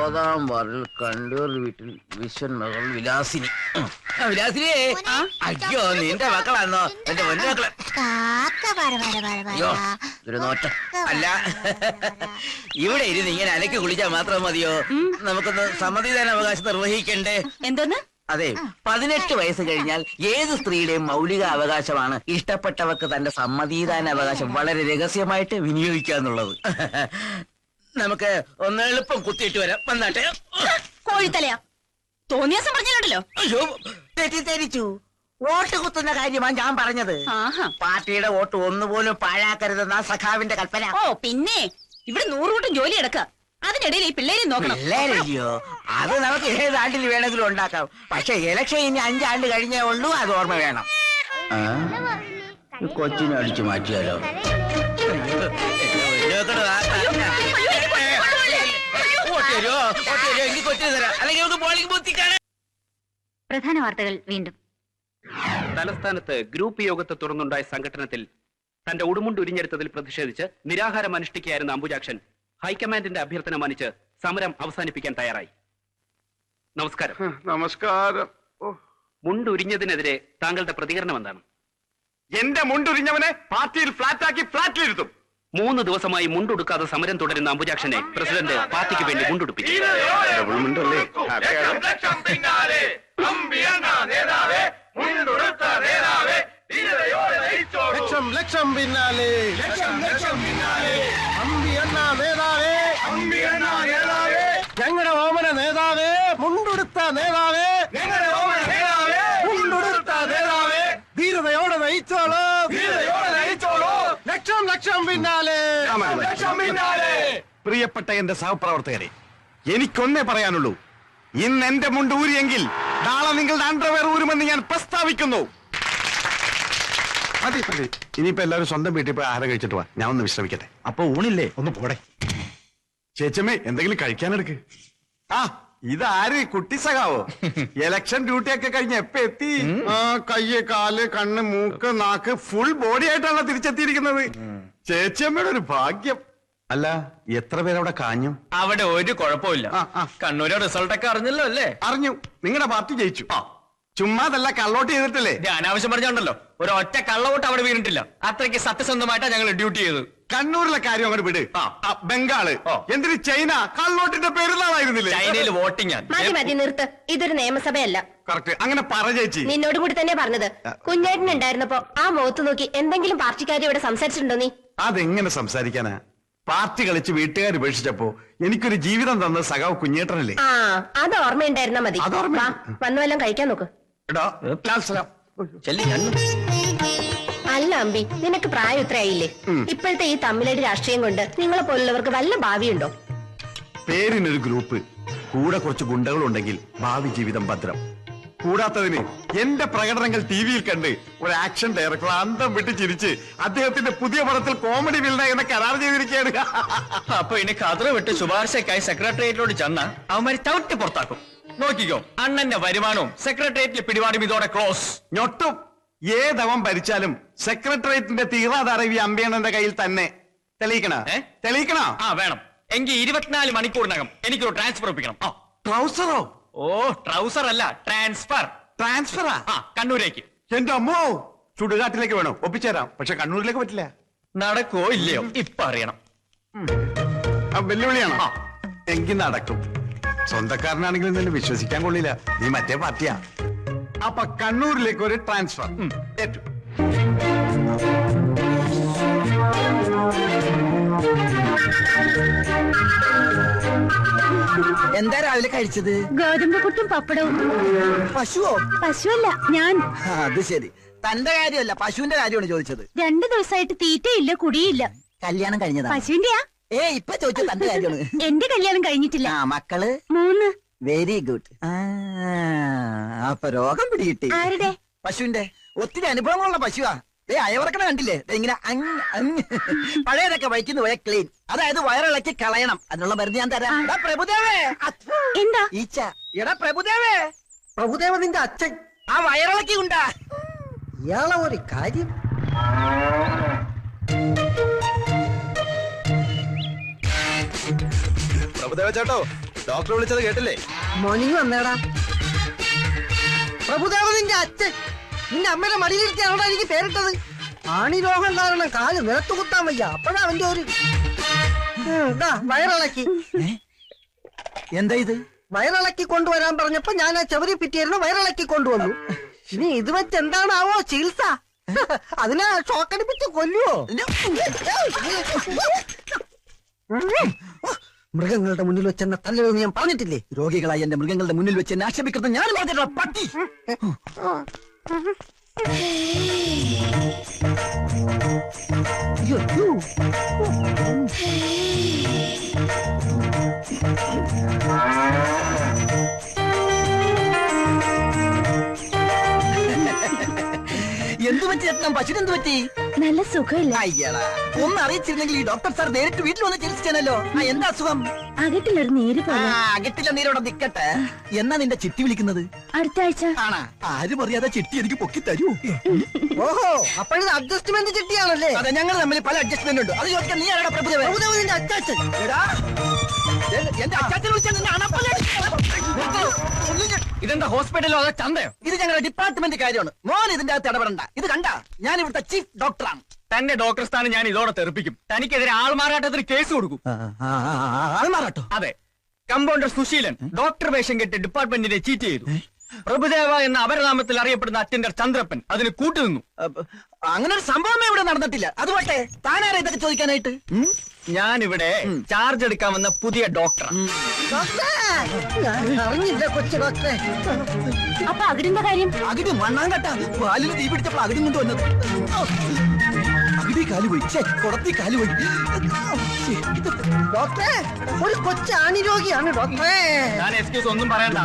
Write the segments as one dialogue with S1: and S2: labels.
S1: ഒമ്പതാം വാർഡിൽ കണ്ടൂർ വീട്ടിൽ വിശ്വൻ മകൾ വിലാസിനി. ആ, വിലാസിനിയേ അയ്യോ നിന്റെ മക്കളാണോ എന്റെ പൊന്നു മക്കളെ.
S2: കാക്ക പറ പറ പറ പറ
S1: അയ്യോ ഇതൊരു നോട്ടം. അല്ല ഇവിടെ ഇരുന്ന് ഇങ്ങനെ അലക്കി കുളിച്ചാൽ മാത്രം മതിയോ? നമുക്കൊന്ന് സമ്മതിദാന അവകാശം നിർവഹിക്കണ്ടേ?
S3: എന്തോന്ന്?
S1: അതെ പതിനെട്ട് വയസ്സ് കഴിഞ്ഞാൽ ഏത് സ്ത്രീയുടെയും മൗലിക അവകാശമാണ് ഇഷ്ടപ്പെട്ടവർക്ക് തന്റെ സമ്മതിദാന അവകാശം വളരെ രഹസ്യമായിട്ട് വിനിയോഗിക്കുക എന്നുള്ളത് നമുക്ക് ഒന്ന് എളുപ്പം കുത്തിയിട്ട് വരാം. വന്നാട്ടെ.
S3: കോഴിത്തലയാ. തോന്നിയാസം പറഞ്ഞില്ലല്ലോ
S1: അയ്യോ തെറ്റിദ്ധരിച്ചു. വോട്ട് കുത്തുന്ന കാര്യമാണ് ഞാൻ പറഞ്ഞത്.
S3: ആഹാ.
S1: പാർട്ടിയുടെ വോട്ട് ഒന്നുപോലും പാഴാക്കരുതെന്ന സഖാവിന്റെ കൽപ്പന.
S3: ഓ പിന്നെ ഇവിടെ നൂറുകൂട്ടം ജോലി എടുക്ക അതിനിടയിൽ ഈ പിള്ളേരെ നോക്കണം.
S1: പിള്ളേരല്ലയോ? അത് നമുക്ക് ഏതാണ്ടിൽ വേണമെങ്കിലും ഉണ്ടാക്കാം. പക്ഷെ ഇലക്ഷൻ ഇനി അഞ്ചാണ്ട് കഴിഞ്ഞേ ഉള്ളൂ. അത് ഓർമ്മ വേണം. കൊച്ചിനെ അടിച്ചു മാറ്റിയാലോ?
S2: പ്രധാന വാർത്തകൾ വീണ്ടും.
S4: തലസ്ഥാനത്ത് ഗ്രൂപ്പ് യോഗത്തെ തുടർന്നുണ്ടായ സംഘടനത്തിൽ തന്റെ ഉടുമുണ്ട് ഉരിഞ്ഞെടുത്തതിൽ പ്രതിഷേധിച്ച് നിരാഹാരം അനുഷ്ഠിക്കുകയായിരുന്ന അംബുജാക്ഷൻ ഹൈക്കമാൻഡിന്റെ അഭ്യർത്ഥന മാനിച്ച് സമരം അവസാനിപ്പിക്കാൻ തയ്യാറായി. നമസ്കാരം.
S5: നമസ്കാരം.
S4: മുണ്ടുരിഞ്ഞതിനെതിരെ താങ്കളുടെ പ്രതികരണം എന്താണ്?
S5: എന്റെ മുണ്ടുരിഞ്ഞവനെ പാർട്ടിയിൽ ഫ്ലാറ്റാക്കി ഫ്ലാറ്റിലിരുത്തും
S4: മൂന്ന് ദിവസമായി മുണ്ടുടുക്കാതെ സമരം തുടരുന്ന അംബുജാക്ഷനെ പ്രസിഡന്റ് പാർട്ടിക്ക് വേണ്ടി മുണ്ടുടുപ്പിച്ചു.
S6: ലക്ഷം ലക്ഷം പിന്നാലെ. ലക്ഷം ലക്ഷം പിന്നാലെ. ലക്ഷം ലക്ഷം പിന്നാലെ.
S5: പ്രിയപ്പെട്ട എന്റെ സഹപ്രവർത്തകരെ എനിക്കൊന്നേ പറയാനുള്ളൂ. ഇന്ന് എന്റെ മുണ്ട് ഊരിയെങ്കിൽ നാളെ നിങ്ങളുടെ അണ്ടർവെയർ ഊരുമെന്ന് ഞാൻ പ്രസ്താവിക്കുന്നു. മതി മതി. ഇനിയിപ്പോ എല്ലാവരും സ്വന്തം വീട്ടിൽ പോയി ആഹാരം കഴിച്ചിട്ട് വാ. ഞാൻ ഒന്ന് വിശ്രമിക്കട്ടെ. അപ്പൊ ഊണില്ലേ? ഒന്ന് പോടെ. ചേച്ചമ്മേ എന്തെങ്കിലും കഴിക്കാനെടുക്ക് ആ ഇതാര്? കുട്ടി സഖാവോ? ഇലക്ഷൻ ഡ്യൂട്ടി ഒക്കെ കഴിഞ്ഞ് എപ്പ എത്തി? ആ കയ്യ് കാൽ കണ്ണ് മൂക്ക് നാക്ക് ഫുൾ ബോഡി ആയിട്ടാണല്ലോ തിരിച്ചെത്തിയിരിക്കുന്നത്. ചേച്ചിയമ്മയുടെ ഒരു ഭാഗ്യം. അല്ല എത്ര പേരവിടെ കാഞ്ഞു?
S7: അവിടെ ഒരു കുഴപ്പമില്ല
S5: ആ, ആ.
S7: കണ്ണൂരെ റിസൾട്ട് ഒക്കെ അറിഞ്ഞല്ലോ അല്ലേ?
S5: അറിഞ്ഞു. നിങ്ങളുടെ പാർട്ടി ജയിച്ചു. ചുമ്മാതല്ല കള്ളോട്ട് ചെയ്തിട്ടില്ലേ?
S7: ഇത് അനാവശ്യം പറഞ്ഞോണ്ടല്ലോ. ഒരു ഒറ്റ കള്ളവോട്ട് അവിടെ വീണിട്ടില്ല. അത്രയ്ക്ക് സത്യസന്ധമായിട്ടാ ഞങ്ങൾ ഡ്യൂട്ടി ചെയ്തത്.
S5: കണ്ണൂരിലെ കാര്യം അങ്ങോട്ട് വിട്.
S7: ആ.
S5: ആ, ബംഗാൾ.
S7: ഓ.
S5: എന്തിന് ചൈന കള്ളോട്ടിന്റെ പെരുന്നാളായിരുന്നില്ലേ?
S7: ചൈനയിൽ വോട്ടിംഗ്
S8: മതി മതി നിർത്ത്. ഇതൊരു നിയമസഭയല്ല.
S5: കറക്റ്റ്. അങ്ങനെ പറ ചേച്ചി.
S8: നിന്നോട് കൂടി തന്നെ പറഞ്ഞത്. കുഞ്ഞേട്ടൻ ഉണ്ടായിരുന്നപ്പോ ആ മുഖത്ത് നോക്കി എന്തെങ്കിലും പാർട്ടിക്കാരി ഇവിടെ സംസാരിച്ചിട്ടുണ്ടോ നീ?
S5: അതെങ്ങനെ സംസാരിക്കാനാ? പാർട്ടി കളിച്ച് വീട്ടുകാർ ഉപേക്ഷിച്ചപ്പോ എനിക്കൊരു ജീവിതം തന്ന സഖാവ് കുഞ്ഞേട്ടനല്ലേ?
S8: ആ അത് ഓർമ്മയുണ്ടായിരുന്നാ മതി.
S5: അത് ഓർമ്മ-
S8: വാ വന്നു വല്ലതും കഴിക്കാൻ നോക്ക്.
S5: എടാ.
S7: ചെല്ലി
S8: അല്ല അമ്പി നിനക്ക് പ്രായം ഇത്രയായില്ലേ? ഇപ്പോഴത്തെ ഈ തമ്മിലടി രാഷ്ട്രീയം കൊണ്ട് നിങ്ങളെ പോലുള്ളവർക്ക് വല്ല ഭാവിയുണ്ടോ?
S5: പേരിനൊരു ഗ്രൂപ്പ്. കൂടെ കുറച്ച് ഗുണ്ടകളുണ്ടെങ്കിൽ ഭാവി ജീവിതം ഭദ്രം. കൂടാത്തതിന് എന്റെ പ്രകടനങ്ങൾ ടി വിയിൽ കണ്ട് ഒരു ആക്ഷൻ ഡയറക്ടർ അന്തം വിട്ട് ചിരിച്ച് അദ്ദേഹത്തിന്റെ പുതിയ പടത്തിൽ കോമഡി വില്ല എന്ന കരാർ ചെയ്തിരിക്കുകയാണ്.
S7: അപ്പൊ ഇനി കതറ വിട്ട് ശുപാർശക്കായി സെക്രട്ടേറിയറ്റിലോട് ചെന്ന അവന്മാര് ചവിട്ടി പുറത്താക്കും. നോക്കിക്കോ അണ്ണന്റെ വരുമാനവും സെക്രട്ടേറിയറ്റിലെ പിടിപാടും ഇതോടെ ക്ലോസ്
S5: ഞൊട്ടും. ഏതവൻ ഭരിച്ചാലും സെക്രട്ടേറിയറ്റിന്റെ തീറാധാരവി അമ്പയണ്ണന്റെ കയ്യിൽ തന്നെ. തെളിയിക്കണ? തെളിയിക്കണോ?
S7: ആ വേണം. എങ്കിൽ ഇരുപത്തിനാല് മണിക്കൂറിനകം എനിക്കൊരു ട്രാൻസ്ഫർ ഒപ്പിക്കണം. ആ.
S5: ട്രൗസറോ
S7: ഓ ട്രൗസർ അല്ല ട്രാൻസ്ഫർ.
S5: ട്രാൻസ്ഫറാ?
S7: ആ കണ്ണൂരേക്ക്.
S5: എന്റെ അമ്മോ ചുടുകാട്ടിലേക്ക് വേണം? ഒപ്പിച്ചേരാം. പക്ഷെ കണ്ണൂരിലേക്ക് പറ്റില്ല.
S7: നടക്കോ ഇല്ലയോ? ഇപ്പൊ അറിയണം.
S5: ആ, വെല്ലുവിളിയാണോ? എങ്കിൽ നടക്കും. സ്വന്തക്കാരനാണെങ്കിലും നിന്നെ വിശ്വസിക്കാൻ കൊള്ളില്ല. നീ മറ്റേ പാർട്ടിയാ. അപ്പൊ കണ്ണൂരിലേക്ക് ഒരു ട്രാൻസ്ഫർ. ഏറ്റു.
S1: എന്താ രാവിലെ കഴിച്ചത്?
S3: ഗോതമ്പ് പുട്ടും പപ്പടവും.
S1: പശുവോ?
S3: പശുവല്ല ഞാൻ.
S1: അത് ശരി. തന്റെ കാര്യമല്ല പശുവിന്റെ കാര്യമാണ് ചോദിച്ചത്.
S3: രണ്ടു ദിവസമായിട്ട് തീറ്റയില്ല കുടിയില്ല.
S1: കല്യാണം കഴിഞ്ഞതാ.
S3: പശുവിന്റെയാ
S1: ഏ ഇപ്പൊ ചോദിച്ചത് തന്റെ കാര്യമാണ്.
S3: എന്റെ കല്യാണം കഴിഞ്ഞിട്ടില്ല.
S1: ആ മക്കൾ?
S3: മൂന്ന്.
S1: വെരി ഗുഡ് അപ്പൊ രോഗം പിടികിട്ടി.
S3: ആരുടെ?
S1: പശുവിന്റെ ഒത്തിരി അനുഭവങ്ങളുള്ള പശുവാ. ഏ അയവറക്കണ കണ്ടില്ലേ? ഇങ്ങനെ അങ് അങ് പഴയതൊക്കെ വഴിക്കുന്നു പോയ ക്ലീൻ അതായത് വയറിളക്കി കളയണം. അതിനുള്ള മരുന്ന് ഞാൻ തരാം. എടാ പ്രഭുദേവേ.
S3: എന്താ?
S1: ഈച്ച. എടാ പ്രഭുദേവേ. പ്രഭുദേവ നിന്റെ അച്ഛൻ. ആ വയറിളക്കി ഉണ്ടാ ഇയാളെ ഒരു കാര്യം.
S6: പ്രഭുദേവ ചേട്ടോ
S5: ഡോക്ടർ വിളിച്ചത് കേട്ടില്ലേ?
S9: മോർണിംഗ് വന്നേടാ. പ്രഭുദേവ നിന്റെ അച്ഛൻ. നിന്റെ അമ്മയുടെ മടിയിലിരുത്തിയാണോ എനിക്ക് പേരിട്ടത്? ആണി രോഗം കാരണം കാൽ നിലത്ത് കുത്താൻ വയ്യ. അപ്പോഴാ അവന്റെ ഒരു വയറിളക്കി.
S10: എന്താ ഇത്?
S9: വയറിളക്കി കൊണ്ടുവരാൻ പറഞ്ഞപ്പോ ഞാൻ ആ ചെവരി പിറ്റിയായിരുന്നു വയറിളക്കി കൊണ്ടുവന്നു. ഇനി ഇത് വെച്ച് എന്താണാവോ ചികിത്സ? അതിനെ ഷോക്കടിപ്പിച്ച് കൊല്ലുവോ? മൃഗങ്ങളുടെ മുന്നിൽ വെച്ച് എന്നെ തല്ലരുതെന്ന് ഞാൻ പറഞ്ഞിട്ടില്ലേ?
S10: രോഗികളായി എന്റെ മൃഗങ്ങളുടെ മുന്നിൽ വെച്ച് എന്നെ ആക്ഷേപിക്കുന്നത് ഞാൻ പറഞ്ഞിട്ടുള്ള പട്ടി.
S9: അയ്യോ, അയ്യോ.
S10: ചേട്ടൻ പശുവിനെന്ത് പറ്റി?
S3: നല്ല സുഖമില്ല.
S10: അയ്യടാ ഒന്ന് അറിയിച്ചിരുന്നെങ്കിൽ ഈ ഡോക്ടർ സാർ നേരിട്ട് വീട്ടിൽ വന്ന് ചികിത്സിച്ചാനല്ലോ. ആ എന്താ അസുഖം?
S3: അകട്ടിലൊരു നീര്
S10: ആ
S3: പോലെ
S10: അകറ്റില്ല നീരോടെ നിക്കട്ടെ. എന്നാ നിന്റെ ചിട്ടി വിളിക്കുന്നത്?
S3: അടുത്ത ആഴ്ച.
S10: ആണാ ആരും അറിയാതെ ചിട്ടി എനിക്ക് പൊക്കി തരൂ.
S9: ഓഹോ അപ്പോഴത് അഡ്ജസ്റ്റ്മെന്റ് ചിട്ടിയാണല്ലേ?
S10: അതെ ഞങ്ങൾ തമ്മിൽ പല അഡ്ജസ്റ്റ്മെന്റ് ഉണ്ട്. അത് ചോദിക്കാൻ നീ ആരാടാ പ്രഭുദേവൻ?
S9: പ്രഭുദേവന്റെ അച്ചാച്ചൻ.
S10: എടാ, എന്റെ- അച്ചാച്ചനെ വിളിച്ചാൽ നിന്നെ അണപ്പല്ലടി.
S7: ഇതെന്താ ഹോസ്പിറ്റലോ അതോ ചന്തയോ?
S10: ഇത് ഞങ്ങളുടെ ഡിപ്പാർട്ട്മെന്റ് കാര്യമാണ്. മോൻ ഇതിന്റെ അകത്ത് ഇടപെടണ്ട. ഇത് കണ്ട? ഞാൻ ഇവിടുത്തെ ചീഫ് ഡോക്ടറാണ്
S7: തന്റെ ഡോക്ടർ സ്ഥാനം ഞാൻ ഇതോടെ തെറിപ്പിക്കും. തനിക്കെതിരെ ആൾമാറാട്ടത്തിന് കേസ് കൊടുക്കും.
S10: ആൾമാറാട്ടോ?
S7: അതെ. കമ്പൗണ്ടർ സുശീലൻ ഡോക്ടർ വേഷം കെട്ടി ഡിപ്പാർട്ട്മെന്റിനെ ചീറ്റ് ചെയ്തു. പ്രഭുദേവ എന്ന അപരനാമത്തിൽ അറിയപ്പെടുന്ന അറ്റൻഡർ ചന്ദ്രപ്പൻ അതിന് കൂട്ടുനിന്നു.
S10: അങ്ങനെ ഒരു സംഭവമേ ഇവിടെ നടന്നിട്ടില്ല. അത് പോട്ടെ താനാരാ ഇതൊക്കെ ചോദിക്കാനായിട്ട്? ഞാൻ
S7: ഞാനിവിടെ ചാർജ് എടുക്കാൻ വന്ന പുതിയ ഡോക്ടർ
S9: ഡോക്ടറെ ഞാൻ അറിഞ്ഞില്ല കൊച്ചു ഡോക്ടറെ.
S3: അപ്പൊ അകിടിന്റെ കാര്യം?
S10: അകിടി മണ്ണാങ്കട്ട. പാലിൽ തീ പിടിച്ചപ്പോൾ അകിടി കൊണ്ട് വന്നത്. അകിടി കാൽ പോയി. കുടത്തി കാൽ പോയി.
S9: ഡോക്ടറെ ഒരു കൊച്ചാണി രോഗിയാണ് ഡോക്ടറെ.
S7: ഒന്നും പറയണ്ട.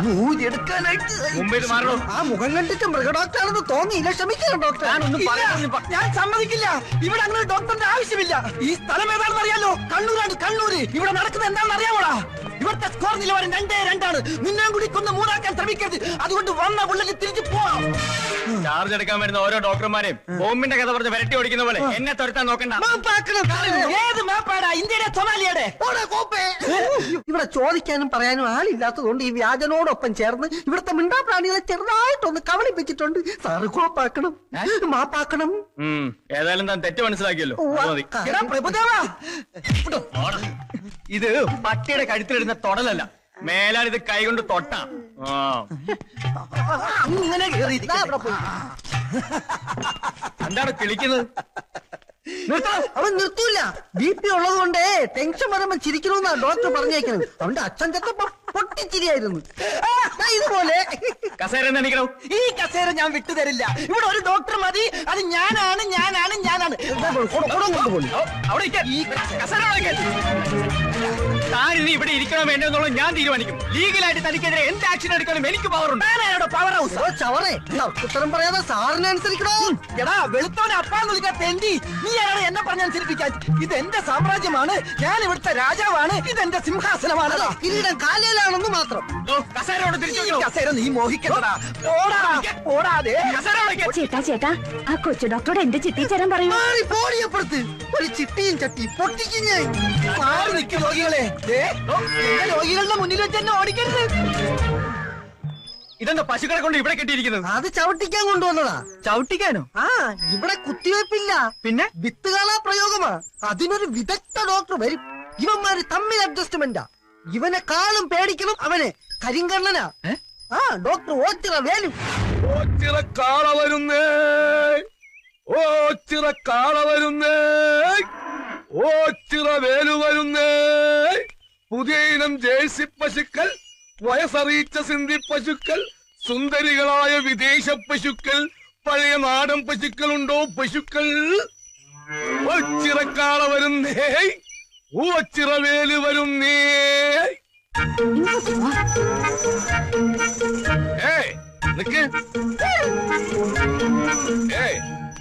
S7: മാറണോ?
S9: ആ മുഖം കണ്ടിട്ട് മൃഗഡോക്ടറാണെന്ന് തോന്നിയില്ല. ക്ഷമിക്കണം ഡോക്ടർ
S10: ഞാൻ സമ്മതിക്കില്ല. ഇവിടെ അങ്ങനെ ഡോക്ടറിന്റെ ആവശ്യമില്ല. ഈ സ്ഥലം ഏതാണെന്ന് അറിയാലോ കണ്ണൂരാണ് കണ്ണൂര്. ഇവിടെ നടക്കുന്നത് എന്താണെന്ന് അറിയാമോടാ ഇവിടുത്തെ സ്കോർ നിലവാരം രണ്ടേ രണ്ടാണ്. നിന്നെയും കൂടി കൊന്ന് മൂന്നാക്കാൻ ശ്രമിക്കരുത്. അതുകൊണ്ട് വന്ന പുള്ളിക്ക് തിരിച്ചു പോവാം
S7: ചാർജ് എടുക്കാൻ വരുന്ന ഓരോ ഡോക്ടർമാരെയും ബോംബിന്റെ കഥ പറഞ്ഞ് വരട്ടി ഓടിക്കുന്ന പോലെ എന്നെ തുരത്താൻ നോക്കണ്ട.
S9: മാപ്പാക്കണം.
S10: ഏത് മാപ്പാടാ ഇന്ത്യയുടെ സൊമാലിയുടെ.
S9: ഇവിടെ ചോദിക്കാനും പറയാനും ആളില്ലാത്തതുകൊണ്ട് ഈ വ്യാജനോടൊപ്പം ചേർന്ന് ഇവിടുത്തെ മിണ്ടാ പ്രാണികളെ ചെറുതായിട്ടൊന്ന് കവളിപ്പിച്ചിട്ടുണ്ട് സാറ് കോപ്പാക്കണം മാപ്പാക്കണം
S7: ഏതായാലും താൻ തെറ്റ് മനസ്സിലാക്കിയല്ലോ.
S10: പ്രഭുദേവാ.
S7: ഇത് പട്ടിയുടെ കഴുത്തിലിടുന്ന തൊടലല്ല. മേലാൽ ഇത് കൈകൊണ്ട് തൊട്ട.
S10: ഇങ്ങനെ.
S7: എന്താണ് കിളിക്കുന്നത്?
S9: അവൻ നിർത്തൂല. ബി പി ഉള്ളത് കൊണ്ട് ടെൻഷൻ വരുമ്പോ ചിരിക്കണമെന്നാ ഡോക്ടർ പറഞ്ഞേക്കുന്നത്. അവന്റെ അച്ഛൻ ചെത്തപ്പോ പൊട്ടിച്ചിരിയായിരുന്നു. ഇതുപോലെ.
S7: കസേര എന്ന് എണീക്കണോ
S10: ഈ കസേര ഞാൻ വിട്ടുതരില്ല ഇവിടെ ഒരു ഡോക്ടർ മതി. അത് ഞാനാണ് ഞാനാണ് ഞാനാണ്.
S7: അവിടെ. ഈ കസേര. അവിടെ താൻ ഇവിടെ ഇരിക്കണോ വേണ്ടോ എന്നുള്ളത് ഞാൻ തീരുമാനിക്കും. ലീഗലായിട്ട് തനിക്കെതിരെ എന്ത് ആക്ഷൻ എടുക്കാനും എനിക്ക് പവർ
S10: ഉണ്ട്. പവർ ഹൗസ്
S9: ചവറേ. ഉത്തരം പറയാതെ സാറിനെ അനുസരിക്കണോ?
S10: എടാ വെളുത്തവനെ അപ്പാന്ന് വിളിക്കാത്ത എന്തി നീ ആരാണ് എന്നെ പറഞ്ഞനുസരിപ്പിക്കാൻ ഇത് എന്റെ സാമ്രാജ്യമാണ്. ഞാൻ ഇവിടുത്തെ രാജാവാണ്. ഇത് എന്റെ സിംഹാസനമാണ്.
S9: കിരീടം കാലയിലാണെന്ന് മാത്രം.
S7: തിരിച്ചു
S10: കസേര നീ ഓടാ ഓടാതെ
S7: കസേര.
S3: ചേട്ടാ ചേട്ടാ ആ കൊച്ചു ഡോക്ടറോട് എന്റെ ചിട്ടി ചേരാൻ പറയൂ.
S9: ഒരു ചിട്ടിയും ചട്ടി പൊട്ടിക്കുന്നേ
S10: മാറി നിൽക്കും രോഗികളെ. രോഗികളുടെ മുന്നിൽ വെച്ച് എന്നെ ഓടിക്കരുത്.
S7: ഇതെന്താ പശുക്കളെ കൊണ്ട് ഇവിടെ കെട്ടിയിരിക്കുന്നത്?
S9: അത് ചവിട്ടിക്കാൻ കൊണ്ടുവന്നതാ.
S10: ചവിട്ടിക്കാനോ?
S9: ആ ഇവിടെ കുത്തിവയ്പ്പില്ല.
S10: പിന്നെ?
S9: വിത്തുകാളാ പ്രയോഗമാ. അതിനൊരു വിദഗ്ധ ഡോക്ടർ വരും. ഇവന്മാര് തമ്മിൽ അഡ്ജസ്റ്റ്മെന്റാ ഇവനെ കാളും പേടിക്കണം അവനെ കരിങ്കണ്ണനാ. ആ ഡോക്ടർ ഓച്ചിറ വേലും.
S5: ഓച്ചിറ കാള വരുന്നേ. ഓച്ചിറ കാള വരുന്നേ. ഓച്ചിറ വേലു വരുന്നേ. പുതിയ ഇനം ജേഴ്സി പശുക്കൾ വയസ്സറിയിച്ച സിന്ധി പശുക്കൾ സുന്ദരികളായ വിദേശ പശുക്കൾ പഴയ നാടൻ പശുക്കളുണ്ടോ പശുക്കൾ? ഒച്ചിറക്കാള വരുന്നേ. ഓച്ചിറ വേലു വരുന്നേ. ഏയ് നിക്ക്. ഏയ്.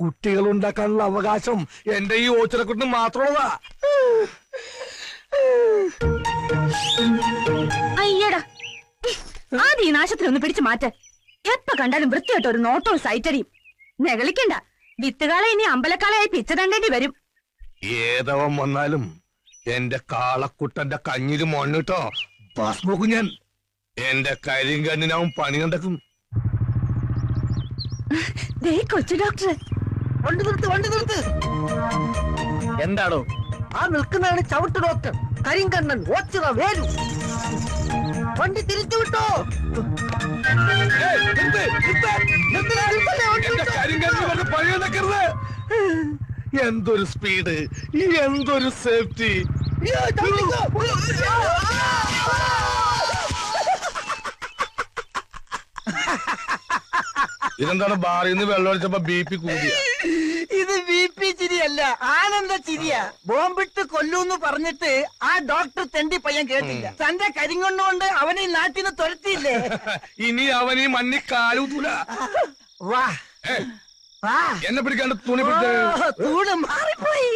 S11: കുട്ടികൾ ഉണ്ടാക്കാനുള്ള അവകാശം എന്റെ ഈ ഓച്ചിറക്കുട്ടിന് മാത്രമുള്ളതാ.
S3: അയ്യടാ. ആദ്യം ഈ നാശത്തിൽ ഒന്ന് പിടിച്ചു മാറ്റ. എപ്പ കണ്ടാലും വൃത്തിയായിട്ട് ഒരു നോട്ടവും സൈറ്റടിയും. നെകളിക്കണ്ട. വിത്തുകാളെ ഇനി അമ്പലക്കാളയായി പിച്ച തണ്ടേണ്ടി വരും.
S11: ഏതവൻ വന്നാലും എന്റെ കാളക്കുട്ടന്റെ കഞ്ഞിൽ മണ്ണിട്ടോ? ഭസ്മോക്കും ഞാൻ. എന്റെ കരിങ്കണ്ണിനാവും പണി കണ്ടക്കും
S3: കൊച്ചു ഡോക്ടർ
S10: വണ്ടി നിർത്ത് വണ്ടി നിർത്ത്.
S7: എന്താണോ?
S10: ആ നിൽക്കുന്നതാണ് ചവിട്ട് ഡോക്ടർ. കരിങ്കണ്ണൻ ഓച്ചിറ വേലു. വണ്ടി തിരിച്ചു വിട്ടോ.
S11: എന്തൊരു സ്പീഡ് എന്തൊരു സേഫ്റ്റി. ഇതെന്താണ്? ബാറിൽ നിന്ന് വെള്ളം ഒഴിച്ചപ്പോ ബി പി കൂടിയ.
S10: ഇത് ബി പി ചിരിയല്ല ആനന്ദ ചിരിയാ. ബോംബിട്ട് കൊല്ലൂന്ന് പറഞ്ഞിട്ട് ആ ഡോക്ടർ തെണ്ടി പയ്യൻ കേട്ടില്ല. തന്റെ കരിങ്കൊണ്ടുകൊണ്ട് അവനെ നിന്ന് തുരത്തിയില്ലേ?
S11: ഇനി അവന് മണ്ണി കാലൂതൂല
S10: വാ.
S11: എന്നെ പിടിക്കാണ്ട് തുണി
S10: തൂണ് മാറിപ്പോയി.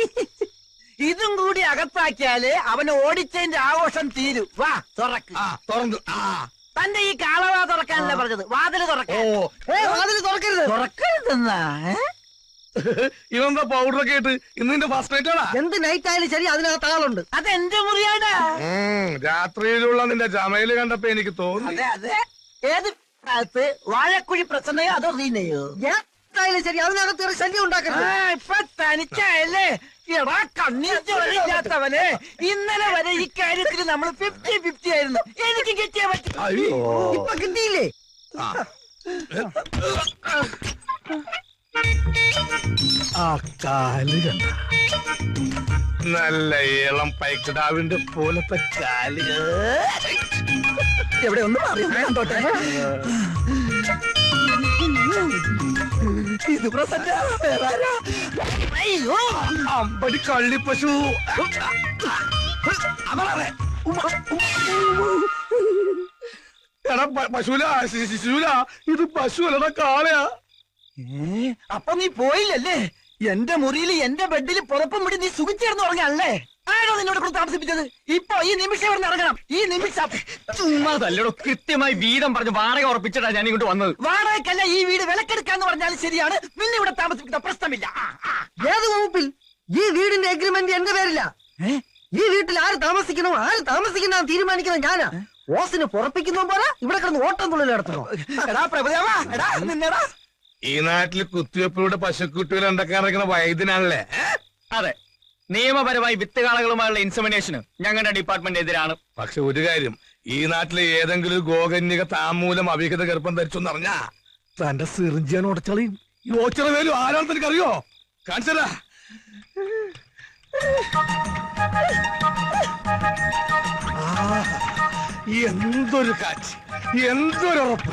S10: ഇതും കൂടി അകത്താക്കിയാൽ അവന് ഓടിച്ചതിന്റെ ആഘോഷം തീരും. വാ തുറക്ക്.
S11: തുറന്നു. ആ.
S10: തന്റെ ഈ കാളവാ തുറക്കാനല്ലേ പറഞ്ഞത്? വാതിൽ തുറക്കാൻ.
S11: ഓ.
S10: വാതിൽ തുറക്കരുത്. തുറക്കരുതെന്നാ ഏ?
S11: പൗഡർ ഒക്കെ ഇട്ട്? ഇന്ന് നിന്റെ ഫസ്റ്റ് നൈറ്റ് ആണോ?
S10: എന്ത് നൈറ്റ് ആയാലും ശരി അതിനകത്ത് ആളുണ്ട്. അത് എന്റെ മുറിയാടാ
S11: രാത്രിയിലുള്ള നിന്റെ ജമയിൽ കണ്ടപ്പോ എനിക്ക് തോന്നി.
S10: അതെ അതെ. ഏത് പ്രായത്ത് വാഴക്കുഴി പ്രസന്നയോ അതോ റീനയോ? എത്തായാലും ശരി അതിനകത്ത് ഒരു ശല്യം ഉണ്ടാക്കരുത്. ഇപ്പൊ തനിച്ചായല്ലേ? എടാ കണ്ണീർ ചോരയില്ലാത്തവനെ ഇന്നലെ വരെ ഈ കാര്യത്തിൽ നമ്മൾ ഫിഫ്റ്റി ഫിഫ്റ്റി ആയിരുന്നു. എനിക്ക് കിട്ടിയ പറ്റും.
S11: അയ്യോ.
S10: ഇപ്പൊ കിട്ടിയില്ലേ?
S11: ആ കാൽ കണ്ട. നല്ല ഏളം പൈക്കിടാവിന്റെ പോലത്തെ കാൽ.
S10: എവിടെ ഒന്നും ഇത് പ്രസന്ന അയ്യോ.
S11: അമ്പടി കള്ളിപ്പശു. എടാ പശുല ശിശുല ഇത് പശു അല്ലടാ കാളയാ.
S10: അപ്പൊ നീ പോയില്ലല്ലേ? എന്റെ മുറിയിൽ എന്റെ ബെഡിൽ പുറപ്പും വിടി നീ സുഖിച്ചേർന്ന് ഉറങ്ങാണല്ലേ ആരോ നിന്നോട് കൂടെ താമസിപ്പിച്ചത്? ഇപ്പൊ ഈ നിമിഷം ഇവിടെ ഇറങ്ങണം. ഈ നിമിഷം.
S7: ചുമ്മാ തല്ലടോ കൃത്യമായി വീതം പറഞ്ഞു വാടക ഉറപ്പിച്ചിട്ടാ ഞാൻ ഇങ്ങോട്ട് വന്നത്.
S10: വാടകയ്ക്കല്ല ഈ വീട് വിലക്കെടുക്കാന്ന് പറഞ്ഞാലും ശരിയാണ്. നിന്നെ ഇവിടെ താമസിപ്പിക്കുന്ന പ്രശ്നമില്ല. ഏത് വകുപ്പിൽ? ഈ വീടിന്റെ അഗ്രിമെന്റ് എന്റെ പേരില്ല. ഈ വീട്ടിൽ ആര് താമസിക്കണോ ആര് താമസിക്കുന്ന തീരുമാനിക്കുന്നത് ഞാനാ. ഓസിന് പുറപ്പിക്കുന്നോ പോലെ ഇവിടെ കിടന്ന് ഓട്ടം തുള്ളിൽ നടത്തണോ എടാ പ്രഭുദേവാ എടാ നിന്നെടാ.
S11: ഈ നാട്ടിൽ കുത്തിവെപ്പിലൂടെ പശുക്കുട്ടികൾ ഉണ്ടാക്കാൻ ഇറങ്ങുന്ന വൈദ്യനാണല്ലേ?
S7: അതെ. നിയമപരമായി വിത്തുകാളകളുമായുള്ള ഇൻസമിനേഷന് ഞങ്ങളുടെ ഡിപ്പാർട്ട്മെന്റ് എതിരാണ്.
S11: പക്ഷെ ഒരു കാര്യം ഈ നാട്ടിലെ ഏതെങ്കിലും ഒരു ഗോകന്യക താമൂലം അഭിഹിത ഗർഭം ധരിച്ചെന്ന് അറിഞ്ഞാ തന്റെ സിറിഞ്ചിയാൻ ഉടച്ചളയും ഈ ഓച്ചിറ വേലും അറിയോ കാണിച്ചതാ എന്തൊരു കാറ്റ് എന്തൊരു ഉറപ്പ്.